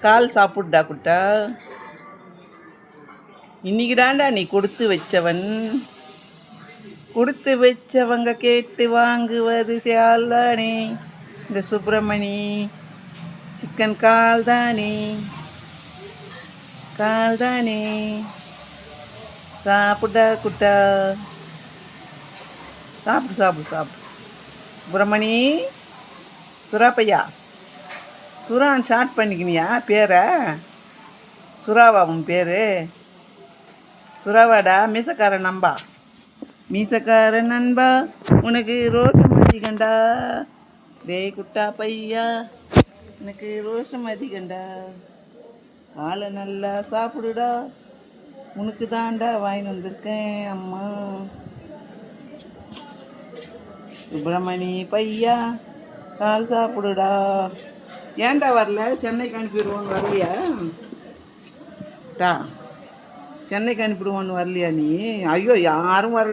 கால் சாப்பிடுடா குட்டா. இன்னைக்கு தாண்டா நீ கொடுத்து வச்சவன். கொடுத்து வச்சவங்க கேட்டு வாங்குவது சேல்தானே இந்த சுப்பிரமணி சிக்கன் கால் தானே கால் தானே சாப்பிடா குட்டா. சாப்பிடு சாப்பிடு சாப்பிடு. சுப்பிரமணி சுராப்பையா சுறான்னு ஷார்ட் பண்ணிக்கினியா? பேரை? சுறாவா உன் பேர்? சுறாவாடா? மீசக்கார நம்பா மீசக்கார நண்பா உனக்கு ரோஷம் அதிகண்டா. டேய் குட்டா பையா எனக்கு ரோஷம் அதிகண்டா. காலை நல்லா சாப்பிடுடா. உனக்கு தாண்டா வாங்கிட்டு வந்திருக்கேன் அம்மா. சுப்பிரமணி பையா கால் சாப்பிடுடா. ஏன்டா வரல? சென்னைக்கு அனுப்பிடுவோன்னு வரலையா? டா சென்னைக்கு அனுப்பிடுவோன்னு வரலையா நீ? ஐயோ யாரும் வரல.